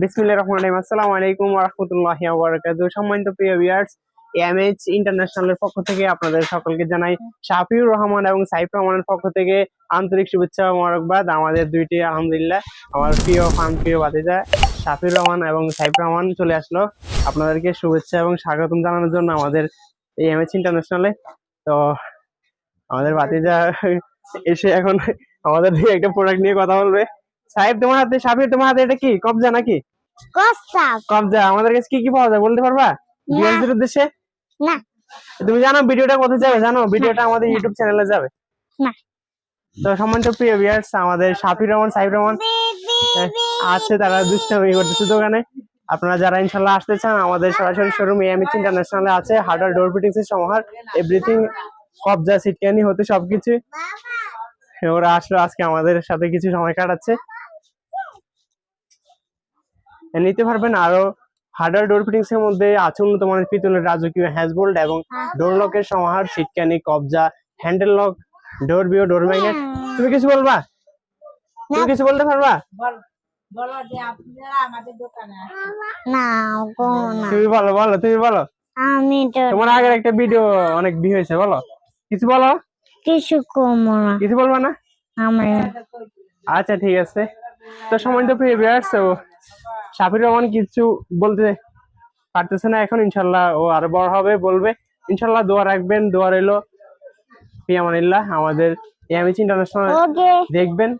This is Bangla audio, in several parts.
বিসমিল্লাহির আলাইকুম পক্ষ থেকে আপনাদের সকলকে রহমান এবং সাইফ রহমানের পক্ষ থেকে আন্তরিক শুভেচ্ছা আমাদের দুইটি, আলহামদুলিল্লাহ, আমার প্রিয় ফান প্রিয় বাতিজা রহমান এবং সাইফ রহমান চলে আসলো। আপনাদেরকে শুভেচ্ছা এবং স্বাগতম জানানোর জন্য আমাদের এই এমএইচ ইন্টারন্যাশনালে তো, আমাদের বাতিজা এসে এখন আমাদের একটা প্রোডাক্ট নিয়ে কথা বলবে। সাহেব তোমার হাতে সাবির তোমার হাতে এটা কি? কবজা নাকি? কবজা। আমাদের কাছে কি কি পাওয়া যায় বলতে পারবা? ভিউয়ারদের উদ্দেশ্যে? না। তুমি জানো ভিডিওটা কোথায় যাবে? জানো? ভিডিওটা আমাদের ইউটিউব চ্যানেলে যাবে। না। তো সম্মানিত প্রিয় ভিউয়ার্স আমাদের শাফির রহমান সাইফ রহমান আছে তারা দুষ্টামি করতেছে দোকানে। আপনারা যারা ইনশাল্লাহ আসতে চান আমাদের সরাসরি শোরুম এমএচ ইন্টারন্যাশনালে আছে হার্ডওয়ার ডোর ফিটিংস এর সমাহার এভরিথিং কবজা সিটকানি হতে সবকিছু। ওরা আসলো আজকে আমাদের সাথে কিছু সময় কাটাচ্ছে। নিতে পারবেন আরও হার্ডওয়ার ডোর ফিটিংস এর মধ্যে আছে উন্নত মানের পিতলের রাজকীয় হ্যাজবোল্ড এবং ডোর লকের সমাহার সিটকানি কবজা handle lock door view door magnet তুমি কিছু বলবা? তুমি কিছু বলতে পারবা? বল বলো যে আপনারা আমাদের দোকানে আসুন। না গো না। তুমি বলো বলো তুমি বলো। আমি তো তোমার আগের একটা ভিডিও অনেক ভিউ হয়েছে বলো। কিছু বলো? কিছু কমো না। কিছু বলবা না? আমার আচ্ছা ঠিক আছে। তো সময় তো প্রিয় ভিউয়ার্স ও শাফির রহমান কিছু বলতে পারতেছে না এখন ইনশাল্লাহ ও আরও বড় হবে বলবে। ইনশাল্লাহ দোয়া রাখবেন দোয়া রইল পিয়ামানিল্লাহ আমাদের এমএচ ইন্টারন্যাশনাল দেখবেন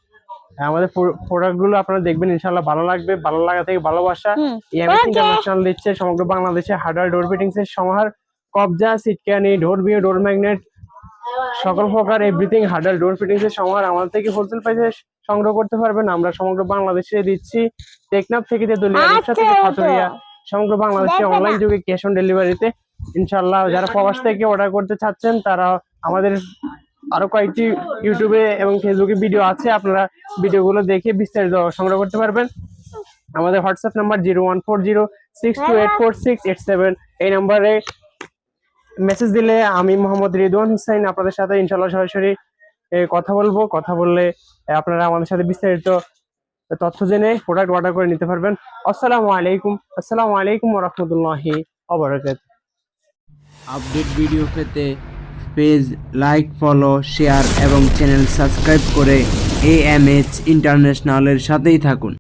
আমাদের প্রোডাক্টগুলো আপনারা দেখবেন ইনশাল্লাহ ভালো লাগবে ভালো লাগা থেকে ভালোবাসা। এমএচ ইন্টারন্যাশনাল দিচ্ছে সমগ্র বাংলাদেশে হার্ডওয়্যার ডোর ফিটিংস এর সমাহার কবজা সিটকানি ডোর বিয়ে ডোর ম্যাগনেট সকল প্রকার এভরিথিং হার্ডওয়্যার ডোর ফিটিংস এর সমাহার আমাদের থেকে হোলসেল প্রাইসে সংগ্রহ করতে পারবেন। আমরা সমগ্র বাংলাদেশে দিচ্ছি। টেকনাফ থেকে তেতুলিয়া রিক্সা থেকে আচ্ছা, ফাতুরিয়া সমগ্র বাংলাদেশে অনলাইন। যুগে ক্যাশ অন ডেলিভারিতে ইনশাল্লাহ যারা প্রবাস থেকে অর্ডার করতে চাচ্ছেন তারা আমাদের আরও কয়েকটি ইউটিউবে এবং ফেসবুকে ভিডিও আছে। আপনারা ভিডিওগুলো দেখে বিস্তারিত সংগ্রহ করতে পারবেন। আমাদের WhatsApp number zero one four zero six two eight four six eight seven এই নাম্বারে মেসেজ দিলে আমি মোহাম্মদ রিদওয়ান হুসাইন আপনাদের সাথে ইনশাল্লাহ সরাসরি কথা বলব। কথা বললে আপনারা আমাদের সাথে বিস্তারিত তথ্য জেনে প্রোডাক্ট অর্ডার করে নিতে পারবেন। আসসালামু আলাইকুম। আসসালামু আলাইকুম রহমতুল্লাহি অবরাকাত আপডেট ভিডিও পেতে পেজ লাইক ফলো শেয়ার এবং চ্যানেল সাবস্ক্রাইব করে এ এম এইচ ইন্টারন্যাশনালের সাথেই থাকুন।